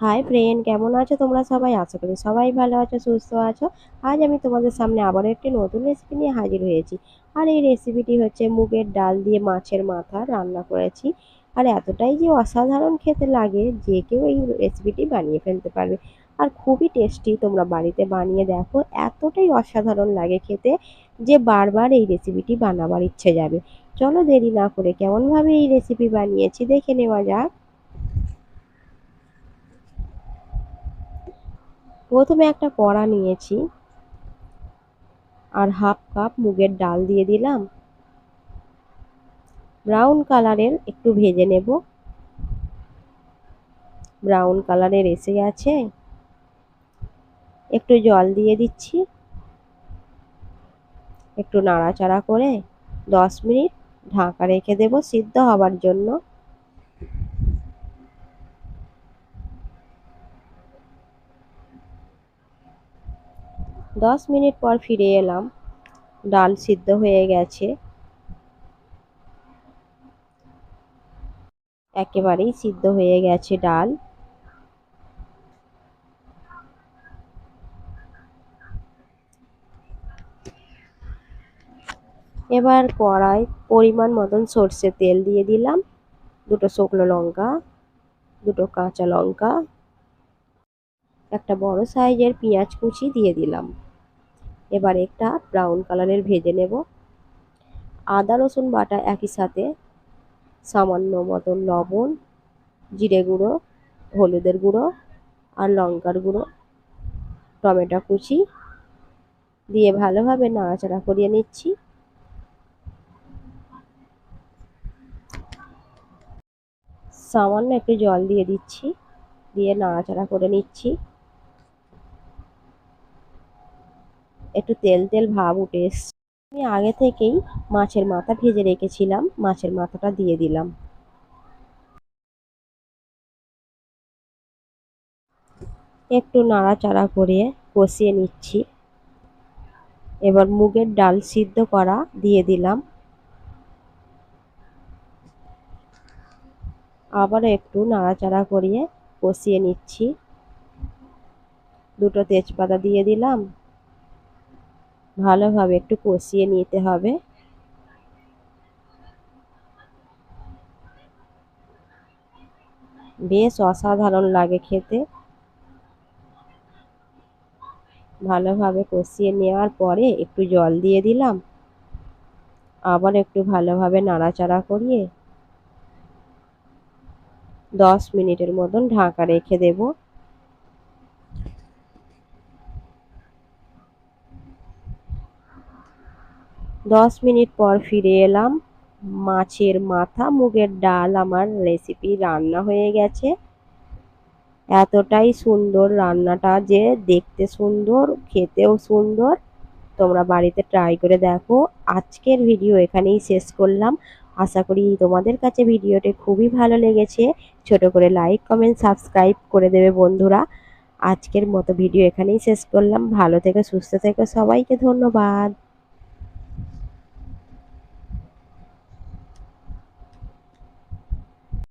Hi friend কেমন আছো তোমরা সবাই? আশা করি সবাই ভালো আছো, সুস্থ আছো। আজ আমি তোমাদের সামনে আবারও একটি নতুন রেসিপি নিয়ে হাজির হয়েছি। আর এই রেসিপিটি হচ্ছে মুগের ডাল দিয়ে মাছের মাথা রান্না করেছি। আর এতটাই যে অসাধারণ খেতে লাগে যে কেউ এই রেসিপিটি বানিয়ে ফেলতে পারবে। আর খুবই টেস্টি তোমরা বাড়িতে বানিয়ে দেখো, এতটাই অসাধারণ লাগে খেতে যে বারবার এই রেসিপিটি বানাবার ইচ্ছে যাবে। চলো দেরি না করে কেমনভাবে এই রেসিপি বানিয়েছি দেখে নেওয়া যাক। প্রথমে একটা কড়া নিয়েছি আর হাফ কাপ মুগের ডাল দিয়ে দিলাম। ব্রাউন কালারের একটু ভেজে নেব। ব্রাউন কালারের এসে গেছে। একটু জল দিয়ে দিচ্ছি। একটু নাড়াচাড়া করে দশ মিনিট ঢাকা রেখে দেব সিদ্ধ হবার জন্য। দশ মিনিট পর ফিরে এলাম। ডাল সিদ্ধ হয়ে গেছে। একেবারেই সিদ্ধ হয়ে গেছে ডাল। এবার কড়াই পরিমাণ মতন সর্ষের তেল দিয়ে দিলাম। দুটো শুকনো লঙ্কা, দুটো কাঁচা লঙ্কা, একটা বড় সাইজের পেঁয়াজ কুচি দিয়ে দিলাম। এবার একটা ব্রাউন কালারের ভেজে নেব। আদা, রসুন বাটা একই সাথে, সামান্য মতন লবণ, জিরে গুঁড়ো, হলুদের গুঁড়ো আর লঙ্কার গুঁড়ো, টমেটো কুচি দিয়ে ভালোভাবে নাড়াচাড়া করিয়ে নিচ্ছি। সামান্য একটু জল দিয়ে দিচ্ছি, দিয়ে নাড়াচাড়া করে নিচ্ছি। একটু তেল তেল ভাব উঠে এসছে। আমি আগে থেকেই মাছের মাথা ভেজে রেখেছিলাম, মাছের মাথাটা দিয়ে দিলাম। একটু নাড়াচাড়া করে কষিয়ে নিচ্ছি। এবার মুগের ডাল সিদ্ধ করা দিয়ে দিলাম। আবারও একটু নাড়াচাড়া করিয়ে কষিয়ে নিচ্ছি। দুটো তেজপাতা দিয়ে দিলাম। ভালোভাবে একটু কষিয়ে নিতে হবে। বেশ অসাধারণ লাগে খেতে। ভালোভাবে কষিয়ে নেওয়ার পরে একটু জল দিয়ে দিলাম। আবার একটু ভালোভাবে নাড়াচাড়া করিয়ে দশ মিনিটের মতন ঢাকা রেখে দেব। দশ মিনিট পর ফিরে এলাম। মাছের মাথা, মুগের ডাল আমার রেসিপি রান্না হয়ে গেছে। এতটাই সুন্দর রান্নাটা যে দেখতে সুন্দর, খেতেও সুন্দর। তোমরা বাড়িতে ট্রাই করে দেখো। আজকের ভিডিও এখানেই শেষ করলাম। আশা করি তোমাদের কাছে ভিডিওটি খুবই ভালো লেগেছে। ছোট করে লাইক কমেন্ট সাবস্ক্রাইব করে দেবে বন্ধুরা। আজকের মতো ভিডিও এখানেই শেষ করলাম। ভালো থেকে, সুস্থ থেকে সবাইকে ধন্যবাদ।